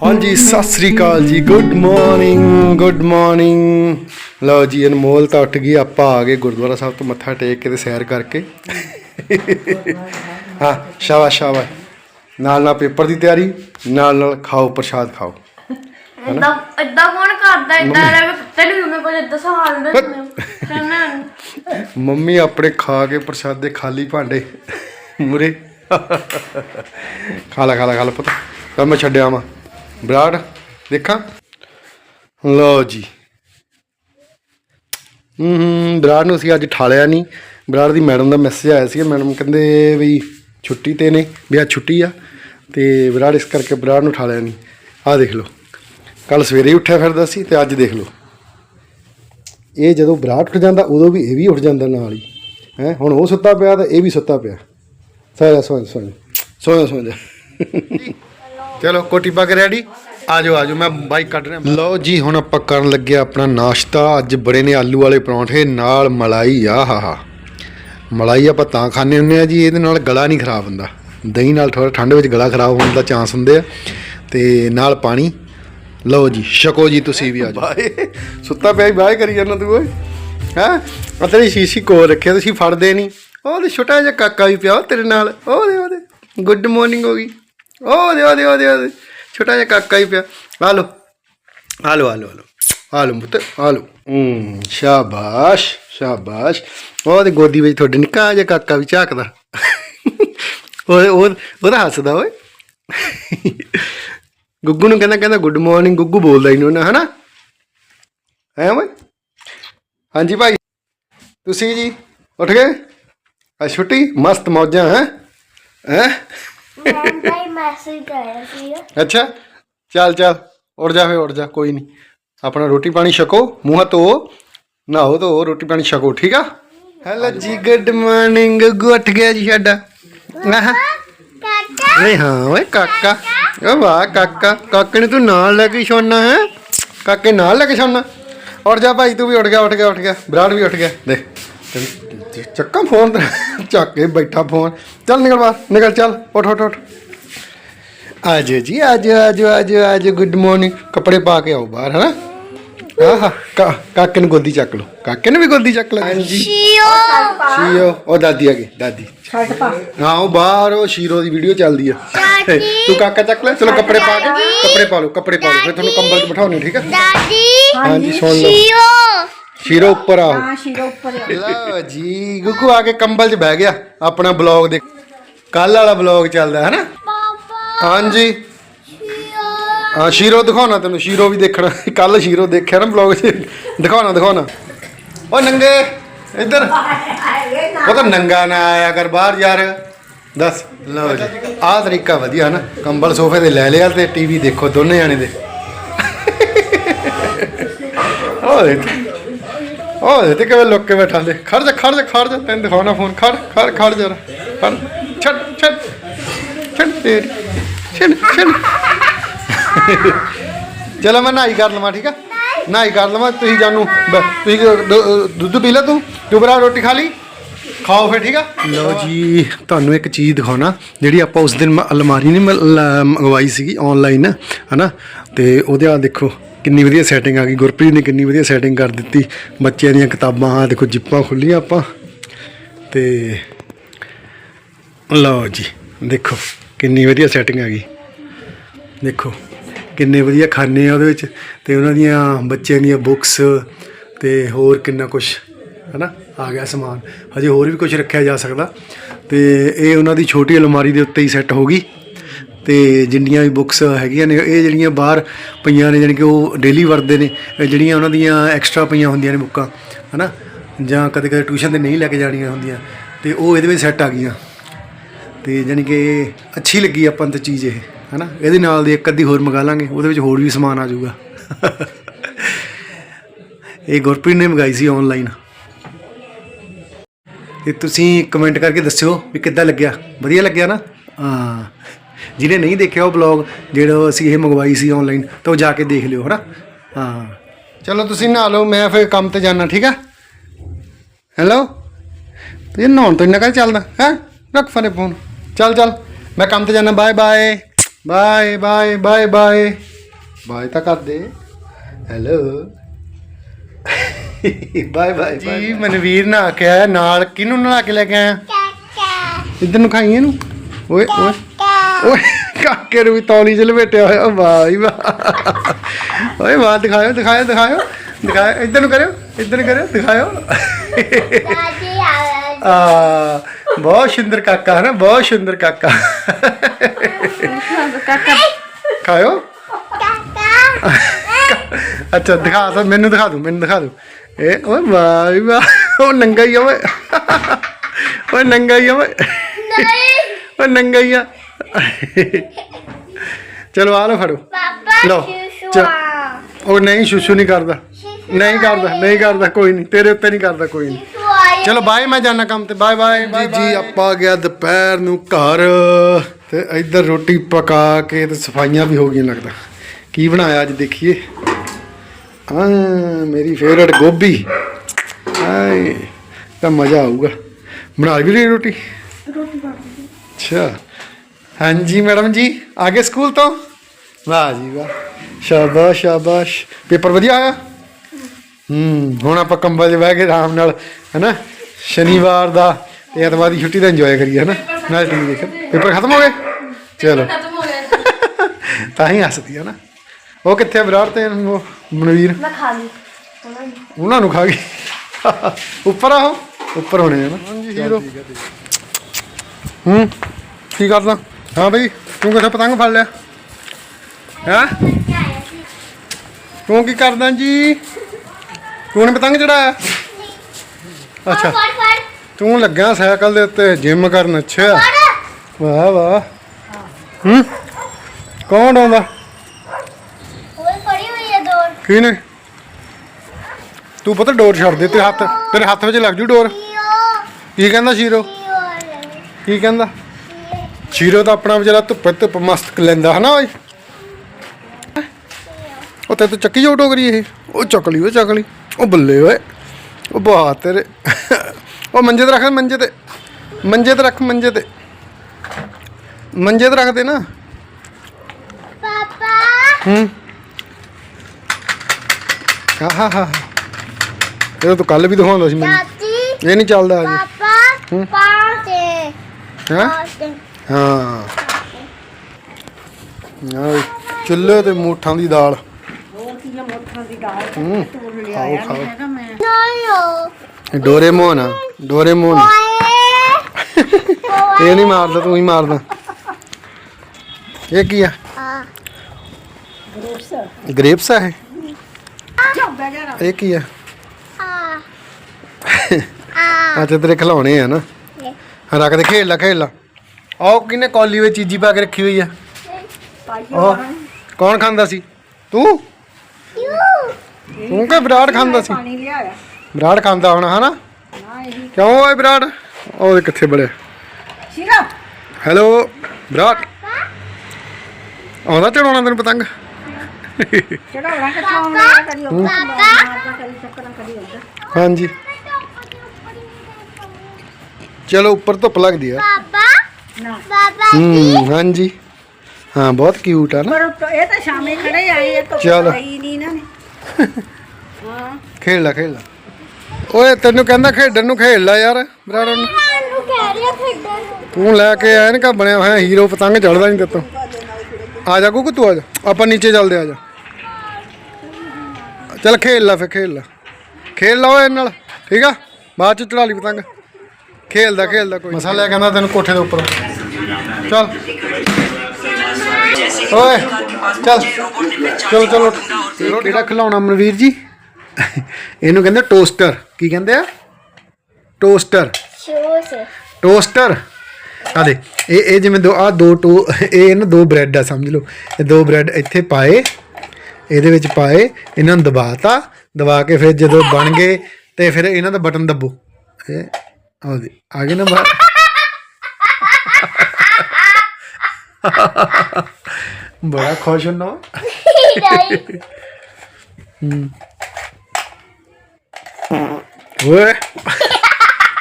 ਹਾਂਜੀ ਸਤਿ ਸ੍ਰੀ ਅਕਾਲ ਜੀ। Good morning good morning ਲਓ ਜੀ ਅਨਮੋਲ ਤਾਂ ਉੱਠ ਗਈ ਆਪਾਂ ਆ ਗਏ ਗੁਰਦੁਆਰਾ ਸਾਹਿਬ ਤੋਂ ਮੱਥਾ ਟੇਕ ਕੇ ਤੇ ਸੈਰ ਕਰਕੇ। ਹਾਂ ਸ਼ਾਬਾਸ਼ ਸ਼ਾਬਾਸ਼। ਨਾਲ ਨਾਲ ਪੇਪਰ ਦੀ ਤਿਆਰੀ ਨਾਲ ਨਾਲ ਖਾਓ ਪ੍ਰਸ਼ਾਦ ਖਾਓ। ਕੌਣ ਕਰਦਾ? ਤੈਨੂੰ ਸਹਾਲ ਦੇ ਮੰਮੀ ਆਪਣੇ ਖਾ ਕੇ ਪ੍ਰਸ਼ਾਦੇ ਖਾਲੀ ਭਾਂਡੇ ਮੁਰੇ। ਖਾ ਲਾ ਖਾ ਲਾ ਖਾ ਲਾ ਪੁੱਤ। ਤਾਂ ਮੈਂ ਛੱਡਿਆ ਵਾਂ ਬਰਾੜ, ਦੇਖਾਂ। ਲਓ ਜੀ। ਹੂੰ ਹੂੰ, ਬਰਾੜ ਨੂੰ ਅਸੀਂ ਅੱਜ ਠਾਲਿਆ ਨਹੀਂ ਬਰਾੜ ਦੀ ਮੈਡਮ ਦਾ ਮੈਸੇਜ ਆਇਆ ਸੀ ਮੈਡਮ ਕਹਿੰਦੇ ਵੀ ਛੁੱਟੀ ਤੇ ਨੇ, ਵੀ ਅੱਜ ਛੁੱਟੀ ਆ, ਤੇ ਬਰਾੜ ਇਸ ਕਰਕੇ ਬਰਾੜ ਨੂੰ ਠਾਲਿਆ ਨਹੀਂ ਆਹ ਦੇਖ ਲਓ। ਕੱਲ ਸਵੇਰੇ ਹੀ ਉੱਠਿਆ ਫਿਰਦਾ ਸੀ ਤੇ ਅੱਜ ਦੇਖ ਲਓ। ਇਹ ਜਦੋਂ ਬਰਾਟ ਉੱਠ ਜਾਂਦਾ, ਉਦੋਂ ਵੀ ਇਹ ਵੀ ਉੱਠ ਜਾਂਦਾ ਨਾਲ ਹੀ। ਹੈ, ਹੁਣ ਉਹ ਸੁੱਤਾ ਪਿਆ ਤਾਂ ਇਹ ਵੀ ਸੁੱਤਾ ਪਿਆ। ਸਾਰਾ ਸੌਂ ਸੌਂ ਸੌਂ ਸੌਂ ਜਾ ਚਲੋ ਕੋਟੀ ਪਾ ਕੇ ਰੈਡੀ ਆਜੋ ਆਜੋ ਮੈਂ ਬਾਈਕ ਕੱਢ ਰਿਹਾ। ਲਓ ਜੀ ਹੁਣ ਆਪਾਂ ਕਰਨ ਲੱਗੇ ਆਪਣਾ ਨਾਸ਼ਤਾ। ਅੱਜ ਬੜੇ ਨੇ ਆਲੂ ਵਾਲੇ ਪਰੌਂਠੇ ਨਾਲ ਮਲਾਈ ਆ ਹਾ। ਹਾ ਮਲਾਈ ਆਪਾਂ ਤਾਂ ਖਾਣੇ ਹੁੰਦੇ ਆ ਜੀ ਇਹਦੇ ਨਾਲ ਗਲਾ ਨਹੀਂ ਖਰਾਬ ਹੁੰਦਾ। ਦਹੀਂ ਨਾਲ ਥੋੜਾ ਠੰਡ ਵਿੱਚ ਗਲਾ ਖਰਾਬ ਹੋਣ ਦਾ ਚਾਂਸ ਹੁੰਦੇ ਆ। ਤੇ ਨਾਲ ਪਾਣੀ। ਲਓ ਜੀ ਛਕੋ ਜੀ ਤੁਸੀਂ ਵੀ ਆਜੋ ਬਾਏ ਸੁੱਤਾ ਪਿਆ ਹੀ ਬਾਏ ਕਰੀ ਜਾਂਦਾ ਤੂੰ ਓਏ। ਹੈ? ਤੇਰੀ ਸ਼ੀਸ਼ੀ ਕੋਲ ਰੱਖਿਆ ਤੁਸੀਂ ਫੜਦੇ ਨਹੀਂ। ਉਹਦੇ ਛੋਟਾ ਜਿਹਾ ਕਾਕਾ ਵੀ ਪਿਆ ਤੇਰੇ ਨਾਲ। ਉਹਦੇ ਉਹਦੇ ਗੁੱਡ ਮਾਰਨਿੰਗ ਹੋ ਗਈ। ਉਹਦੇ ਦੇ ਉਹਦੇ ਉਹਦੇ ਛੋਟਾ ਜਿਹਾ ਕਾਕਾ ਹੀ ਪਿਆ। ਆ ਲੋ ਆ ਲੋ ਆ ਲੋ ਆ ਲੋ ਪੁੱਤ, ਆ ਲੋ ਹੂੰ, ਸ਼ਾਬਾਸ਼ ਸ਼ਾਬਾਸ਼। ਉਹਦੀ ਗੋਦੀ ਵਿੱਚ ਤੁਹਾਡੇ ਨਿੱਕਾ ਜਿਹਾ ਕਾਕਾ ਵੀ ਝਾਕਦਾ। ਉਹ ਉਹ, ਉਹਦਾ ਹੱਸਦਾ, ਓਏ। ਗੁੱਗੂ ਨੂੰ ਕਹਿੰਦਾ ਕਹਿੰਦਾ ਗੁੱਡ ਮਾਰਨਿੰਗ ਗੁੱਗੂ ਬੋਲਦਾ ਇਹਨੂੰ ਨਾ, ਹਨਾ? ਹੈ ਓਏ? ਹਾਂਜੀ ਭਾਈ। ਤੁਸੀਂ ਜੀ, ਉੱਠ ਗਏ? ਆ ਛੁੱਟੀ? ਮਸਤ ਮੌਜਾਂ, ਹੈ? ਹੈ? ਮੈਂ ਮੈਸੇਜ ਆਇਆ ਸੀ। ਅੱਛਾ ਚੱਲ ਚੱਲ ਉੱਠ ਜਾ ਫੇ ਉੱਠ ਜਾ ਕੋਈ ਨਹੀਂ ਆਪਣਾ ਰੋਟੀ ਪਾਣੀ ਛਕੋ ਮੂੰਹ ਧੋ ਨਹਾਓ ਧੋ ਰੋਟੀ ਪਾਣੀ ਛਕੋ ਠੀਕ ਆ? ਹੈਲੋ ਜੀ ਗੁੱਡ ਮਾਰਨਿੰਗ ਗੁੱਗੂ ਉੱਠ ਗਿਆ ਜੀ ਸਾਡਾ। ਆਹ ਓਏ ਹਾਂ ਓਏ ਕਾਕਾ। ਓ ਵਾਹ ਕਾਕਾ। ਕਾਕੇ ਨੂੰ ਤੂੰ ਨਾਲ ਲੈ ਕੇ ਸੌਣਾ ਹੈ? ਕਾਕੇ ਨਾਲ ਲੈ ਕੇ ਸੌਣਾ ਉੱਠ ਜਾ ਭਾਈ ਤੂੰ ਵੀ ਉੱਠ ਗਿਆ ਉੱਠ ਗਿਆ ਉੱਠ ਗਿਆ। ਬਰਾੜ ਵੀ ਉੱਠ ਗਿਆ। ਦੇਖ ਤੈਨੂੰ ਚੱਕਾਂ ਫੋਨ ਤੇ ਚੱਕ ਕੇ ਬੈਠਾ ਫੋਨ ਚੱਲ ਨਿਕਲ ਬਾਹਰ ਨਿਕਲ ਚੱਲ ਉੱਠ ਉੱਠ ਉੱਠ ਆਜੋ ਜੀ ਆਜੋ ਆਜੋ ਆਜੋ ਆਜੋ ਗੁੱਡ ਮਾਰਨਿੰਗ ਕੱਪੜੇ ਪਾ ਕੇ ਆਓ ਬਾਹਰ ਹਨਾ ਆਹਾ ਕਾ- ਕਾਕੇ ਨੂੰ ਗੋਦੀ ਚੱਕ ਲਓ ਕਾਕੇ ਨੂੰ ਵੀ ਗੋਦੀ ਚੱਕ ਲੈ ਹਾਂਜੀ ਸ਼ੀਓ ਸ਼ੀਰੋ ਉਹ ਦਾਦੀ ਆ ਗਈ ਦਾਦੀ ਛੱਡ ਪਾ ਹਾਂ ਉਹ ਬਾਹਰ ਉਹ ਸ਼ੀਰੋ ਦੀ ਵੀਡੀਓ ਚੱਲਦੀ ਆ ਤੂੰ ਕਾਕਾ ਚੱਕ ਲੈ ਚਲੋ ਕੱਪੜੇ ਪਾ ਕੇ ਕੱਪੜੇ ਪਾ ਲਓ ਕੱਪੜੇ ਪਾ ਲਓ ਫਿਰ ਤੁਹਾਨੂੰ ਕੰਬਲ 'ਚ ਬਿਠਾਉਣੇ ਠੀਕ ਆ ਦਾਦੀ ਹਾਂਜੀ ਸੁਣ ਲਓ ਸ਼ੀਓ ਸ਼ੀਰੋ ਉੱਪਰ ਆਓ। ਹਾਂ ਸ਼ੀਰੋ ਉੱਪਰ ਆ। ਲਓ ਜੀ ਗੁੱਗੂ ਆ ਕੇ ਕੰਬਲ 'ਚ ਬਹਿ ਗਿਆ ਆਪਣਾ ਬਲੌਗ ਦੇ ਕੱਲ ਵਾਲਾ ਬਲੌਗ ਚੱਲਦਾ ਹੈ ਨਾ ਪਾਪਾ। ਹਾਂਜੀ। ਹਾਂ ਸ਼ੀਰੋ ਦਿਖਾਉਣਾ ਤੈਨੂੰ ਸ਼ੀਰੋ ਵੀ ਦੇਖਣਾ। ਕੱਲ ਸ਼ੀਰੋ ਦੇਖਿਆ ਨਾ ਬਲੌਗ 'ਚ। ਦਿਖਾਉਣਾ ਦਿਖਾਉਣਾ। ਓ ਨੰਗੇ ਇੱਧਰ। ਉਹ ਤਾਂ ਨੰਗਾ ਨਾ ਆਇਆ ਕਰ ਬਾਹਰ ਯਾਰ। ਦੱਸ ਲਓ ਜੀ। ਆਹ ਤਰੀਕਾ ਵਧੀਆ ਨਾ ਕੰਬਲ ਸੋਫੇ ਤੇ ਲੈ ਲਿਆ ਤੇ ਟੀਵੀ ਦੇਖੋ ਦੋਨੇ ਜਾਣੇ ਦੇ। ਦੇਖ ਉਹ ਤੇ ਕਿਵੇਂ ਲੁੱਕ ਕੇ ਬੈਠਾ ਲੈ ਖੜ ਜਾ ਖੜ ਜਾ ਖੜ ਜਾ। ਤੈਨੂੰ ਦਿਖਾਉਣਾ ਫੋਨ ਖੜ ਖੜ ਖੜ ਜਾ ਖੜ। ਛੱਡ ਛੱਡ। ਛੱਡ ਤੇਰੀ। ਛੱਡ ਛੱਡ ਚਲੋ ਮੈਂ ਨਹਾਈ ਕਰ ਲਵਾਂ, ਠੀਕ ਆ? ਨਹਾਈ ਕਰ ਲਵਾਂ, ਤੁਸੀਂ ਜਾਨੂੰ ਤੁਸੀਂ ਦੁੱਧ ਪੀ ਲੈ ਤੂੰ। ਤੂੰ ਰੋਟੀ ਖਾ ਲਈ? ਖਾਓ ਫਿਰ, ਠੀਕ ਆ? ਲਓ ਜੀ, ਤੁਹਾਨੂੰ ਇੱਕ ਚੀਜ਼ ਦਿਖਾਉਣਾ, ਜਿਹੜੀ ਆਪਾਂ ਉਸ ਦਿਨ ਅਲਮਾਰੀ ਨੇ ਮੰਗਵਾਈ ਸੀਗੀ ਆਨਲਾਈਨ ਹਨਾ? ਤੇ ਉਹਦੇ ਆ ਦੇਖੋ। ਕਿੰਨੀ ਵਧੀਆ ਸੈਟਿੰਗ ਆ ਗਈ। ਗੁਰਪ੍ਰੀਤ ਨੇ ਕਿੰਨੀ ਵਧੀਆ ਸੈਟਿੰਗ ਕਰ ਦਿੱਤੀ। ਬੱਚਿਆਂ ਦੀਆਂ ਕਿਤਾਬਾਂ ਆ ਦੇਖੋ, ਜਿੱਪਾਂ ਖੁੱਲੀਆਂ ਆਪਾਂ। ਤੇ ਲਓ ਜੀ, ਦੇਖੋ, ਕਿੰਨੀ ਵਧੀਆ ਸੈਟਿੰਗ ਆ ਗਈ। ਦੇਖੋ, ਕਿੰਨੇ ਵਧੀਆ ਖਾਨੇ ਆ ਉਹਦੇ ਵਿੱਚ। ਤੇ ਉਹਨਾਂ ਦੀਆਂ ਬੱਚਿਆਂ ਦੀਆਂ ਬੁੱਕਸ ਤੇ ਹੋਰ ਕਿੰਨਾ ਕੁਝ ਹਨਾ, ਆ ਗਿਆ ਸਮਾਨ। ਹਜੇ ਹੋਰ ਵੀ ਕੁਝ ਰੱਖਿਆ ਜਾ ਸਕਦਾ। ਤੇ ਇਹ ਉਹਨਾਂ ਦੀ ਛੋਟੀ ਅਲਮਾਰੀ ਦੇ ਉੱਤੇ ਹੀ ਸੈੱਟ ਹੋ ਗਈ। ਤੇ ਜਿੰਨੀਆਂ ਵੀ ਬੁੱਕਸ ਹੈਗੀਆਂ ਨੇ, ਇਹ ਜਿਹੜੀਆਂ ਬਾਹਰ ਪਈਆਂ ਨੇ, ਜਾਣੀ ਕਿ ਉਹ ਡੇਲੀ ਵਰਤਦੇ ਨੇ ਜਿਹੜੀਆਂ ਉਹਨਾਂ ਦੀਆਂ ਐਕਸਟਰਾ ਪਈਆਂ ਹੁੰਦੀਆਂ ਨੇ ਬੁੱਕਾਂ ਹਨਾ? ਜਾਂ ਕਦੇ ਕਦੇ ਟਿਊਸ਼ਨ ਤੇ ਨਹੀਂ ਲੈ ਕੇ ਜਾਣੀਆਂ ਹੁੰਦੀਆਂ, ਤੇ ਉਹ ਇਹਦੇ ਵਿੱਚ ਸੈੱਟ ਆ ਗਈਆਂ। ਤੇ ਜਾਣੀ ਕਿ ਅੱਛੀ ਲੱਗੀ ਆਪਾਂ ਨੂੰ ਤਾਂ ਚੀਜ਼ ਇਹ, ਹਨਾ? ਇਹਦੇ ਨਾਲ ਦੀ ਇੱਕ ਅੱਧੀ ਹੋਰ ਮੰਗਾ ਲਾਂਗੇ, ਉਹਦੇ ਵਿੱਚ ਹੋਰ ਵੀ ਸਮਾਨ ਆ ਜਾਊਗਾ। ਇਹ ਗੁਰਪ੍ਰੀਤ ਨੇ ਮੰਗਾਈ ਸੀ ਆਨਲਾਈਨ ਤੇ ਤੁਸੀਂ ਕਮੈਂਟ ਕਰਕੇ ਦੱਸਿਓ ਵੀ ਕਿੱਦਾਂ ਲੱਗਿਆ? ਵਧੀਆ ਲੱਗਿਆ ਨਾ? ਹਾਂ। ਜਿਹਨੇ ਨਹੀਂ ਦੇਖਿਆ ਉਹ ਬਲੌਗ ਜਿਹੜਾ ਅਸੀਂ ਇਹ ਮੰਗਵਾਈ ਸੀ ਆਨਲਾਈਨ ਤਾਂ ਉਹ ਜਾ ਕੇ ਦੇਖ ਲਿਓ ਹਨਾ? ਹਾਂ। ਚਲੋ ਤੁਸੀਂ ਨਹਾ ਲਓ ਮੈਂ ਫਿਰ ਕੰਮ ਤੇ ਜਾਣਾ ਠੀਕ ਆ? ਹੈਲੋ ਤੇ ਨਹਾਉਣ ਤੋਂ ਇੰਨਾ ਕਰ ਚੱਲਦਾ ਹੈ? ਰੱਖ ਫਨੇ ਫੋਨ ਚੱਲ ਚੱਲ। ਮੈਂ ਕੰਮ ਤੇ ਜਾਣਾ bye bye bye bye bye bye bye ਤਾਂ ਕਰ ਦੇ। ਹੈਲੋ ਬਾਏ ਬਾਏ ਜੀ ਮਨਵੀਰ ਨਾ ਕੇ ਆਇਆ ਨਾਲ ਕਿਹਨੂੰ ਨਲਾ ਕੇ ਲੈ ਕੇ ਆਇਆ? ਇੱਧਰ ਨੂੰ ਖਾਈ ਇਹਨੂੰ। ਓਏ ਓਏ। ਓਏ, ਕਾਕੇ ਨੂੰ ਵੀ ਤੌਲੀ ਚ ਲਪੇਟਿਆ ਹੋਇਆ, ਵਾਹ ਜੀ ਵਾਹ। ਓਏ, ਵਾਹ, ਦਿਖਾਇਓ ਦਿਖਾਇਓ ਦਿਖਾਇਓ। ਦਿਖਾਇਓ, ਇੱਧਰ ਨੂੰ ਕਰਿਓ, ਇੱਧਰ ਨੂੰ ਕਰਿਓ, ਦਿਖਾਇਓ। ਆ, ਬਹੁਤ ਸੁੰਦਰ ਕਾਕਾ ਹੈ ਨਾ ਬਹੁਤ ਸੁੰਦਰ ਕਾਕਾ। ਕਾਕਾ ਖਾਇਓ? ਅੱਛਾ, ਦਿਖਾ ਤਾਂ, ਮੈਨੂੰ ਦਿਖਾ ਦੂੰ ਮੈਨੂੰ ਦਿਖਾ ਦੂੰ ਇਹ, ਓਏ, ਵਾਹ ਜੀ ਵਾਹ। ਉਹ ਨੰਗਾ ਹੀ ਆ, ਓਏ। ਓਏ, ਨੰਗਾ ਹੀ ਆ, ਓਏ। ਨਹੀਂ ਓਏ, ਨੰਗਾ ਹੀ ਆ। ਚਲੋ ਆ ਲਓ ਫੜੋ। ਪਾਪਾ ਲਓ, ਚ- ਉਹ ਨਹੀਂ ਸ਼ੁਸ਼ੂ ਨਹੀਂ ਕਰਦਾ। ਨਹੀਂ ਕਰਦਾ ਨਹੀਂ ਕਰਦਾ ਕੋਈ ਨਹੀਂ। ਤੇਰੇ ਉੱਤੇ ਨਹੀਂ ਕਰਦਾ ਕੋਈ ਨਹੀਂ। ਚਲੋ ਬਾਏ ਮੈਂ ਜਾਣਾ ਕੰਮ ਤੇ। ਬਾਏ ਬਾਏ ਜੀ ਜੀ ਆਪਾਂ ਗਿਆ ਦੁਪਹਿਰ ਨੂੰ ਘਰ। ਤੇ ਇੱਧਰ ਰੋਟੀ ਪਕਾ ਕੇ ਤੇ ਸਫਾਈਆਂ ਵੀ ਹੋ ਗਈਆਂ ਲੱਗਦਾ। ਕੀ ਬਣਾਇਆ ਅੱਜ ਦੇਖੀਏ। ਹਾਂ ਮੇਰੀ ਫੇਵਰਟ ਗੋਭੀ। ਆਏ ਤਾਂ ਮਜ਼ਾ ਆਊਗਾ। ਬਣਾ ਵੀ ਲਈ ਰੋਟੀ? ਅੱਛਾ। ਹਾਂਜੀ ਮੈਡਮ ਜੀ ਆ ਗਏ ਸਕੂਲ ਤੋਂ? ਵਾਹ ਜੀ ਵਾਹ। ਸ਼ਾਬਾਸ਼ ਸ਼ਾਬਾਸ਼। ਪੇਪਰ ਵਧੀਆ ਆਇਆ? ਹੂੰ ਹੁਣ ਆਪਾਂ ਕੰਬਲ 'ਚ ਬਹਿ ਕੇ ਆਰਾਮ ਨਾਲ ਹੈਨਾ? ਸ਼ਨੀਵਾਰ ਦਾ ਤੇ ਐਤਵਾਰ ਦੀ ਛੁੱਟੀ ਦਾ ਇੰਜੋਏ ਕਰੀਏ ਹੈਨਾ? ਨਾਲ ਟੀਵੀ ਦੇਖ ਪੇਪਰ ਖਤਮ ਹੋ ਗਏ? ਚਲੋ। ਖਤਮ ਹੋ ਤਾਂ ਹੀ ਹੱਸਦੀ ਹੈ ਨਾ। ਉਹ ਕਿੱਥੇ ਵਿਰਾਟ ਤੇ ਉਹ ਮਨਵੀਰ? ਮੈਂ ਖਾ ਲਈ। ਉਹਨਾਂ ਨੇ। ਖਾ ਗਈ? ਉੱਪਰ ਆਹੋ ਉੱਪਰ ਹੋਣੇ ਆ ਨਾ। ਹਾਂਜੀ ਹੀਰੋ ਹੂੰ ਕੀ ਕਰਦਾ? ਹਾਂ ਬਈ ਤੂੰ ਕਿੱਥੇ ਪਤੰਗ ਫੜ ਲਿਆ? ਹੈਂ? ਤੂੰ ਕੀ ਕਰਦਾ ਜੀ? ਤੂੰ ਨੇ ਪਤੰਗ ਚੜਾਇਆ? ਅੱਛਾ। ਫੜ ਫੜ। ਤੂੰ ਲੱਗਿਆ ਸਾਈਕਲ ਦੇ ਉੱਤੇ ਜਿਮ ਕਰਨ ਅੱਛਾ। ਵਾਹ ਵਾਹ। ਹੂੰ? ਕੌਣ ਆਉਂਦਾ ਉਹ ਫੜੀ ਹੋਈ ਹੈ ਦੋ ਕੀ ਨੇ? ਤੂੰ ਪਤਾ ਡੋਰ ਛੱਡ ਦੇ ਤੇਰੇ ਹੱਥ ਤੇਰੇ ਹੱਥ ਵਿੱਚ ਲੱਗ ਜੂ ਡੋਰ। ਕੀ ਕਹਿੰਦਾ ਸ਼ੀਰੋ? ਕੀ ਕਹਿੰਦਾ? ਸ਼ੀਰੋ ਤਾਂ ਆਪਣਾ ਵਿਚਾਰਾ ਧੁੱਪੇ ਧੁੱਪ ਮਸਤ ਲੈਂਦਾ ਹਨਾ ਓਏ। ਉਹ ਤੇ ਤੂੰ ਚੱਕੀ ਜੋ ਟੋਕਰੀ ਇਹ? ਉਹ ਚੱਕਲੀ ਉਹ ਚੱਕਲੀ ਉਹ ਬੱਲੇ ਓਏ ਉਹ ਬਾਹ ਤੇਰੇ। ਉਹ ਮੰਜੇ ਤੇ ਰੱਖ ਮੰਜੇ ਤੇ। ਮੰਜੇ ਤੇ ਰੱਖ ਮੰਜੇ ਤੇ। ਮੰਜੇ ਤੇ ਰੱਖ ਦੇ ਨਾ। ਪਾਪਾ। ਹੂੰ। ਆਹਾ ਹਾ ਇਹ ਤੂੰ ਕੱਲ ਵੀ ਦਿਖਾਉਂਦਾ ਸੀ ਮੈਨੂੰ। ਇਹ ਨਹੀਂ ਚੱਲਦਾ ਅਜੇ। ਪਾਪਾ ਪਾਸੇ ਹੈਂ? ਪਾਸੇ ਹਾਂ। ਆ ਚੁੱਲ੍ਹੇ ਤੇ ਮੋਠਾਂ ਦੀ ਦਾਲ। ਹੂੰ। ਖਾਓ ਖਾਓ। ਨੋ ਇਹ ਡੋਰੇਮੋਨ ਆ ਡੋਰੇਮੋਨ। ਇਹ ਨਹੀਂ ਮਾਰਦਾ ਤੂੰ ਹੀ ਮਾਰਦਾ। ਇਹ ਕੀ ਆ? ਗ੍ਰੇਪਸ ਆ। ਇਹ? ਇਹ ਕੀ ਆ? ਆ ਅੱਛਾ ਤੇਰੇ ਖਿਲਾਉਣੇ ਆ ਨਾ। ਰੱਖ ਦੇ ਖੇਡ ਲੈ ਖੇਡ ਲੈ। ਆਹ ਕਿਨੇ ਕੌਲੀ ਵਿੱਚ ਚੀਜ਼ੀ ਪਾ ਕੇ ਰੱਖੀ ਹੋਈ ਆ? ਉਹ ਕੌਣ ਖਾਂਦਾ ਸੀ? ਤੂੰ? ਤੂੰ ਕਿ ਵਿਰਾਟ ਖਾਂਦਾ ਸੀ? ਪਾਣੀ ਲਿਆਇਆ। ਵਿਰਾਟ ਖਾਂਦਾ ਹੋਣਾ ਹਨਾ? ਨਾ ਇਹੀ। ਕਿਉਂ ਓਏ ਵਿਰਾਟ? ਉਹ ਕਿੱਥੇ ਬੜਿਆ ਸ਼ੀਰਾ। ਹੈਲੋ ਵਿਰਾਟ। ਆਉਂਦਾ ਚੜਾਉਣਾ ਤੈਨੂੰ ਪਤੰਗ? ਚੜਾਉਣਾ ਕਿੱਥੋਂ ਆਉਣਾ ਕਦੀ ਉੱਧਰ ਮਾਰਦਾ ਕਦੀ ਚੱਕਰਾਂ ਕਦੀ ਉੱਧਰ। ਹਾਂਜੀ। ਚਲੋ ਉੱਪਰ ਧੁੱਪ ਲੱਗਦੀ ਆ। ਪਾਪਾ। ਨਾ। ਪਾਪਾ ਹੂੰ ਹਾਂਜੀ। ਹਾਂ ਬਹੁਤ ਕਿਊਟ ਆ ਨਾ। ਪਰ ਇਹ ਤਾਂ ਸ਼ਾਮੇ ਖੜੇ ਆਏ ਇਹ ਤਾਂ ਚੱਲ। ਲਈ ਨਹੀਂ ਇਹਨਾਂ ਨੇ। ਹਾਂ। ਖੇਡ ਲੈ ਖੇਡ ਲੈ। ਓਏ ਤੈਨੂੰ ਕਹਿੰਦਾ ਖੇਡਣ ਨੂੰ ਖੇਡ ਲੈ ਯਾਰ ਵਿਰਾਟ ਨੂੰ। ਨੂੰ ਕਹਿ ਰਿਹਾ ਖੇਡਣ ਤੂੰ ਲੈ ਕੇ ਆਇਆ ਨਾ ਬਣਿਆ ਹੋਇਆ ਹੀਰੋ ਪਤੰਗ ਚੜਦਾ ਨਹੀਂ ਤੇਤੋਂ ਆ ਜਾ ਕੁਕੂ ਤੂੰ ਆ ਜਾ। ਆਪਾਂ ਨੀਚੇ ਚੱਲਦੇ ਆ ਜਾ। ਚੱਲ ਖੇਡ ਲੈ ਫੇ ਖੇਡ ਲੈ। ਖੇਡ ਲਾ ਓਏ ਇਹਦੇ ਨਾਲ ਠੀਕ ਆ? ਬਾਅਦ ਚ ਚੜਾ ਲਈ ਪਤੰਗ। ਖੇਲਦਾ ਖੇਲਦਾ ਕੋਈ। ਮਸਾ ਲੈ ਕਹਿੰਦਾ ਤੈਨੂੰ ਕੋਠੇ ਦੇ ਉੱਪਰ। ਚੱਲ। ਓਏ ਚੱਲ। ਚਲੋ ਚਲੋ। ਇਹ ਕਿਹੜਾ ਖਿਲਾਉਣਾ ਮਨਵੀਰ ਜੀ? ਇਹਨੂੰ ਕਹਿੰਦੇ ਟੋਸਟਰ। ਕੀ ਕਹਿੰਦੇ ਆ? ਟੋਸਟਰ। ਟੋਸਟਰ। ਆ ਦੇ ਇਹ ਇਹ ਜਿਵੇਂ ਦੋ ਆ ਦੋ ਟੋ ਇਹ ਨਾ ਦੋ ਬ੍ਰੈਡ ਆ ਸਮਝ ਲਓ। ਇਹ ਦੋ ਬ੍ਰੈਡ ਇੱਥੇ ਪਾਏ। ਇਹਦੇ ਵਿੱਚ ਪਾਏ। ਇਹਨਾਂ ਨੂੰ ਦਬਾਤਾ। ਦਬਾ ਕੇ ਫਿਰ ਜਦੋਂ ਬਣ ਗਏ ਤੇ ਫਿਰ ਇਹਨਾਂ ਦਾ ਬਟਨ ਦੱਬੋ। ਇਹ ਆ ਦੇ ਆ ਗਏ ਨਾ ਬਾਹਰ ਬੜਾ ਖੁਸ਼ ਹੁੰਦਾ ਨਹੀਂ ਓਏ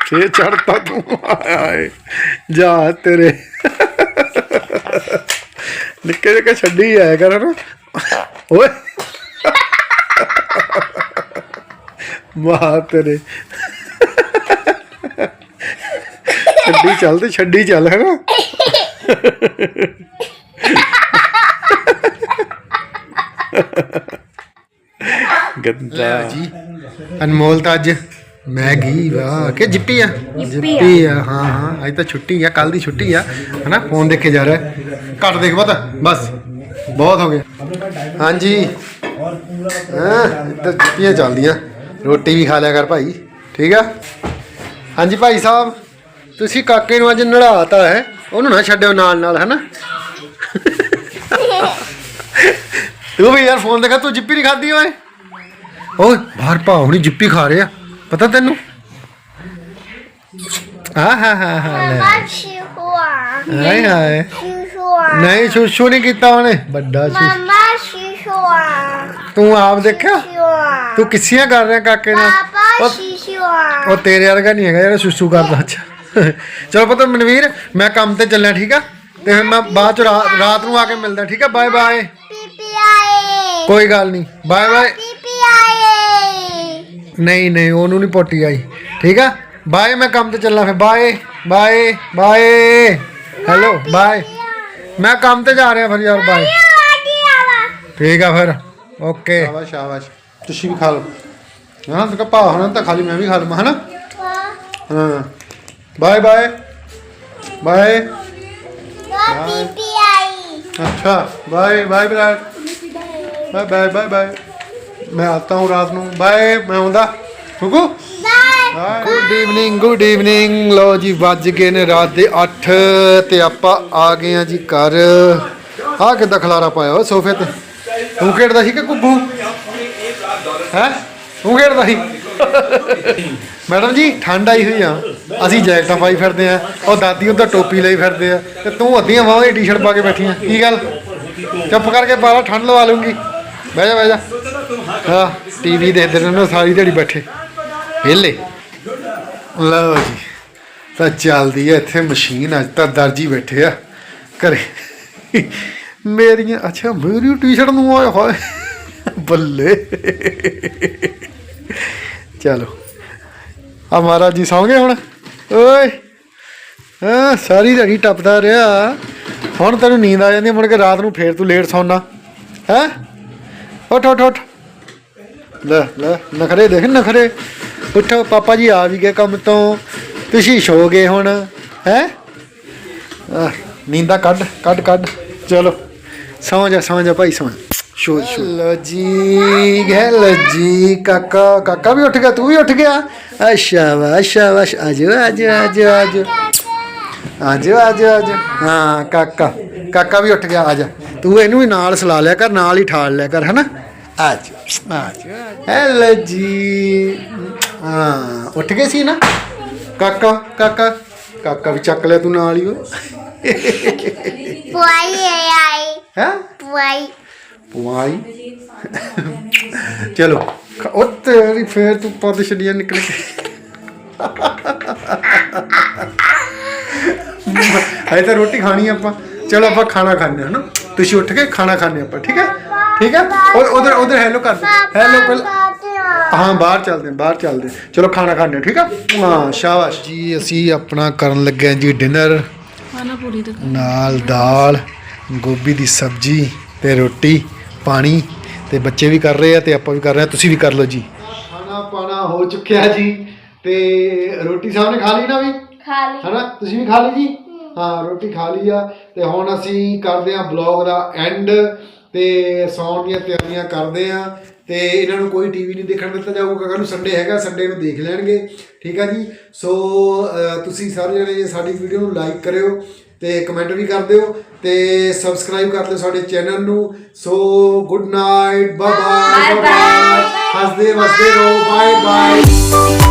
ਤੇ ਚੜਤਾ ਤੂੰ ਆਇਆ ਏ ਜਾ ਤੇਰੇ ਨਿੱਕੇ ਨਿੱਕੇ ਛੱਡੀ ਆਇਆ ਕਰ ਨਾ ਓਏ ਮਾਂ ਤੇਰੇ ਛੱਡੀ ਚੱਲ ਤੇ ਛੱਡੀ ਚੱਲ ਹੈ ਨਾ ਗੰਦਾ। ਜੀ। ਅਨਮੋਲ ਤਾਂ ਅੱਜ ਮੈਗੀ ਵਾਹ ਕਿ ਜਿੱਪੀ ਆ? ਜਿੱਪੀ ਆ। ਹਾਂ ਹਾਂ। ਅੱਜ ਤਾਂ ਛੁੱਟੀ ਆ ਕੱਲ ਦੀ ਛੁੱਟੀ ਆ। ਹਨਾ? ਫੋਨ ਦੇਖੇ ਜਾ ਰਿਹਾ। ਘੱਟ ਦੇਖ ਪਤਾ ਬਸ। ਬਹੁਤ ਹੋ ਗਿਆ। ਹਾਂਜੀ। ਹਾਂ? ਇੱਧਰ ਜਿੱਪੀਆਂ ਚੱਲਦੀਆਂ। ਰੋਟੀ ਵੀ ਖਾ ਲਿਆ ਕਰ ਭਾਈ। ਠੀਕ ਆ? ਹਾਂਜੀ ਭਾਈ ਸਾਹਿਬ ਤੁਸੀਂ ਕਾਕੇ ਨੂੰ ਅੱਜ ਨੜਾਤਾ ਹੈ। ਉਹਨੂੰ ਨਾ ਛੱਡਿਓ ਨਾਲ ਨਾਲ ਹਨਾ ਤੂੰ ਵੀ ਯਾਰ ਫੋਨ ਦੇਖਾ ਤੂੰ ਜਿੱਪੀ ਨਹੀਂ ਖਾਦੀ ਓਏ ਓਏ ਬਾਹਰ ਹੁਣੀ ਜਿੱਪੀ ਖਾ ਰਿਹਾ ਪਤਾ ਤੈਨੂੰ ਆ ਹਾ ਹਾ ਹਾ ਲੈ. ਹਾਏ ਹਾਏ. ਨਹੀਂ ਸ਼ੂਸ਼ੂ ਨਹੀਂ ਕੀਤਾ ਉਹਨੇ ਵੱਡਾ ਸ਼ੂ Mama Shihua. ਤੂੰ ਆਪ ਦੇਖਿਆ. ਤੂੰ ਕਿੱਸੀਆਂ ਕਰ ਰਿਹਾ ਕਾਕੇ ਨਾਲ. ਉਹ ਤੇਰੇ ਵਰਗਾ ਨਹੀਂ ਹੈਗਾ ਜਿਹੜਾ ਸ਼ੂਸ਼ੂ ਕਰਦਾ ਅੱਛਾ ਚਲੋ ਪਤਾ ਮਨਵੀਰ ਮੈਂ ਕੰਮ ਤੇ ਚੱਲਿਆ ਠੀਕ ਆ ਤੇ ਫਿਰ ਮੈਂ ਬਾਅਦ ਚ ਰਾ- ਰਾਤ ਨੂੰ ਆ ਕੇ ਮਿਲਦਾ ਠੀਕ ਆ ਬਾਏ ਬਾਏ PPI. ਕੋਈ ਗੱਲ ਨਹੀਂ ਬਾਏ ਬਾਏ PPI. ਨਹੀਂ ਨਹੀਂ ਉਹਨੂੰ ਨਹੀਂ ਪੋਟੀ ਆਈ ਠੀਕ ਆ ਬਾਏ ਮੈਂ ਕੰਮ ਤੇ ਚੱਲਣਾ ਫਿਰ bye bye bye hello bye ਮੈਂ ਕੰਮ ਤੇ ਜਾ ਰਿਹਾ ਫਿਰ ਯਾਰ ਬਾਏ ਠੀਕ ਆ ਫਿਰ ਓਕੇ ਸ਼ਾਬਾਸ਼ ਸ਼ਾਬਾਸ਼ ਤੁਸੀਂ ਵੀ ਖਾ ਲਓ ਹਾਂ ਤਾਂ ਭਾ ਹੋਣਾ ਤਾਂ ਖਾਲੀ ਮੈਂ ਵੀ ਖਾ ਲਵਾਂ ਹਨਾ ਹਾਂ Bye bye bye PPI. अच्छा bye bye Virat bye bye bye bye मैं आता हूँ रात ਨੂੰ ਬਾਏ ਮੈਂ ਆਉਂਦਾ ਠੁਕੂ ਗੁੱਡ ਈਵਨਿੰਗ ਗੁੱਡ ਈਵਨਿੰਗ ਲੋ ਜੀ ਵੱਜ ਗਏ ਨੇ ਰਾਤ ਦੇ 8 ਤੇ ਆਪਾਂ ਆ ਗਏ ਆ ਜੀ ਘਰ ਆ ਕਿੱਦਾਂ ਖਲਾਰਾ ਪਾਇਆ ਓ ਸੋਫੇ ਤੇ ਤੂੰ ਖੇਡਦਾ ਸੀ ਕਿ ਕੁੱਬੂ ਹੈ ਤੂੰ ਖੇਡਦਾ ਸੀ ਮੈਡਮ ਜੀ, ਠੰਡ ਆਈ ਹੋਈ ਆ। ਅਸੀਂ ਜੈਕਟਾਂ ਪਾਈ ਫਿਰਦੇ ਆ, ਉਹ ਦਾਦੀ ਉਹਦਾ ਟੋਪੀ ਲਈ ਫਿਰਦੇ ਆ। ਤੇ ਤੂੰ ਅੱਧੀਆਂ ਬਾਹਾਂ ਦੀ ਟੀ-ਸ਼ਰਟ ਪਾ ਕੇ ਬੈਠੀ ਆ। ਕੀ ਗੱਲ? ਚੁੱਪ ਕਰਕੇ ਬਾਹਰ ਠੰਡ ਲਵਾ ਲੂੰਗੀ ਬਹਿ ਜਾ ਬਹਿ ਜਾ। ਹਾਂ ਟੀਵੀ ਦੇਖਦੇ ਰਹਿੰਦੇ ਸਾਰੀ ਦਿਹਾੜੀ ਬੈਠੇ। ਵਿਹਲੇ। ਲਓ ਜੀ, ਤਾਂ ਚੱਲਦੀ ਐ ਇੱਥੇ ਮਸ਼ੀਨ, ਅੱਜ ਤਾਂ ਦਰਜੀ ਬੈਠੇ ਆ ਘਰੇ। ਮੇਰੀਆਂ, ਅੱਛਾ, ਮੇਰੀ ਟੀ-ਸ਼ਰਟ ਨੂੰ ਆਏ ਹੋਏ। ਬੱਲੇ। ਚਲੋ। ਆ ਮਹਾਰਾਜ ਜੀ ਸੌਂ ਗਏ ਹੁਣ। ਓਏ, ਹਾਂ, ਸਾਰੀ ਦਿਹਾੜੀ ਟੱਪਦਾ ਰਿਹਾ। ਹੁਣ ਤੈਨੂੰ ਨੀਂਦ ਆ ਜਾਂਦੀ ਮੁੜ ਕੇ ਰਾਤ ਨੂੰ ਫੇਰ ਤੂੰ ਲੇਟ ਸੌਣਾ। ਹੈ? ਉੱਠ ਉੱਠ ਉੱਠ। ਲੈ ਲੈ, ਨਖਰੇ ਦੇਖ, ਨਖਰੇ। ਉੱਠੋ, ਪਾਪਾ ਜੀ ਆ ਵੀ ਗਏ ਕੰਮ ਤੋਂ। ਤੁਸੀਂ ਸੋ ਗਏ ਹੁਣ, ਹੈ? ਨੀਂਦਾ ਕੱਢ ਕੱਢ ਕੱਢ। ਚਲੋ, ਸੌਂ ਜਾ ਸੌਂ ਜਾ ਭਾਈ, ਸੌਂ ਸ਼ੋ ਸ਼ੋ ਲੋ ਜੀ ਗੈਲ ਜੀ ਕਾਕਾ ਕਾਕਾ ਵੀ ਉੱਠ ਗਿਆ ਤੂੰ ਵੀ ਉੱਠ ਗਿਆ। ਅੱਛਾ ਵਾ ਅੱਛਾ ਵਾ ਆਜੋ ਆਜੋ ਆਜੋ ਆਜੋ। ਆਜੋ ਆਜੋ ਆਜੋ। ਹਾਂ ਕਾਕਾ ਕਾਕਾ ਵੀ ਉੱਠ ਗਿਆ ਆਜਾ ਤੂੰ ਇਹਨੂੰ ਵੀ ਨਾਲ ਸਲਾ ਲਿਆ ਕਰ ਨਾਲ ਹੀ ਠਾਲ ਲਿਆ ਕਰ ਹਨਾ? ਆਜੋ ਆਜੋ ਹੈਲੋ ਜੀ। ਹਾਂ ਉੱਠ ਗਏ ਸੀ ਨਾ? ਕਾਕਾ ਕਾਕਾ ਕਾਕਾ ਵੀ ਚੱਕ ਲਿਆ ਤੂੰ ਨਾਲ ਹੀ ਉਹ। Boy AI. ਹੈ? Boy. ਪੁਆਈ ਚਲੋ ਉਹ ਤੇਰੀ ਫੇਰ ਤੂੰ ਪੱਦ ਛੱਡੀਆਂ ਨਿਕਲ ਕੇ। ਹਾਏ ਤਾਂ ਰੋਟੀ ਖਾਣੀ ਆਪਾਂ। ਚਲੋ ਆਪਾਂ ਖਾਣਾ ਖਾਣੇ ਹਾਂ ਨਾ ਤੁਸੀਂ ਉੱਠ ਕੇ ਖਾਣਾ ਖਾਣੇ ਆਪਾਂ ਠੀਕ ਹੈ? ਠੀਕ ਹੈ? ਉਹ ਉਧਰ ਉਧਰ ਹੈਲੋ ਕਰ ਦੇ। ਹੈਲੋ ਪਹਿਲਾਂ ਹਾਂ ਬਾਹਰ ਚੱਲਦੇ ਹਾਂ ਬਾਹਰ ਚੱਲਦੇ ਹਾਂ। ਚਲੋ ਖਾਣਾ ਖਾਣੇ ਹਾਂ, ਠੀਕ ਆ ਹਾਂ ਸ਼ਾਬਾਸ਼। ਜੀ ਅਸੀਂ ਆਪਣਾ ਕਰਨ ਲੱਗੇ ਹਾਂ ਜੀ ਡਿਨਰ ਖਾਣਾ ਪੂਰੀ ਨਾਲ ਦਾਲ ਗੋਭੀ ਦੀ ਸਬਜ਼ੀ ਤੇ ਰੋਟੀ। ਪਾਣੀ ਤੇ ਬੱਚੇ ਵੀ ਕਰ ਰਹੇ ਆ ਤੇ ਆਪਾਂ ਵੀ ਕਰ ਰਹੇ ਆ ਤੁਸੀਂ ਵੀ ਕਰ ਲਓ ਜੀ। ਖਾਣਾ ਪਾਣਾ ਹੋ ਚੁੱਕਿਆ ਜੀ ਤੇ ਰੋਟੀ ਸਾਹਮਣੇ ਖਾ ਲਈ ਨਾ ਵੀ? ਖਾ ਲਈ। ਹਨਾ? ਤੁਸੀਂ ਵੀ ਖਾ ਲਈ ਜੀ? ਹਾਂ। ਰੋਟੀ ਖਾ ਲਈ ਆ ਤੇ ਹੁਣ ਅਸੀਂ ਕਰਦੇ ਆ ਬਲੌਗ ਦਾ ਐਂਡ ਤੇ ਸੌਣ ਦੀਆਂ ਤਿਆਰੀਆਂ ਕਰਦੇ ਆ ਤੇ ਇਹਨਾਂ ਨੂੰ ਕੋਈ ਟੀਵੀ ਨਹੀਂ ਦੇਖਣ ਦਿੱਤਾ ਜਾਊਗਾ ਕੱਲ ਨੂੰ ਸੰਡੇ ਹੈਗਾ ਸੰਡੇ ਨੂੰ ਦੇਖ ਲੈਣਗੇ। ਠੀਕ ਆ ਜੀ? ਸੋ ਤੁਸੀਂ ਸਾਰੇ ਜਣੇ ਸਾਡੀ ਵੀਡੀਓ ਨੂੰ ਲਾਈਕ ਕਰਿਓ ਤੇ ਕਮੈਂਟ ਵੀ ਕਰ ਦਿਓ ਤੇ ਸਬਸਕ੍ਰਾਈਬ ਕਰ ਲਿਓ ਸਾਡੇ ਚੈਨਲ ਨੂੰ। So good night bye bye ਹੱਸਦੇ ਵਸਦੇ ਰਹੋ ਬਾਏ ਬਾਏ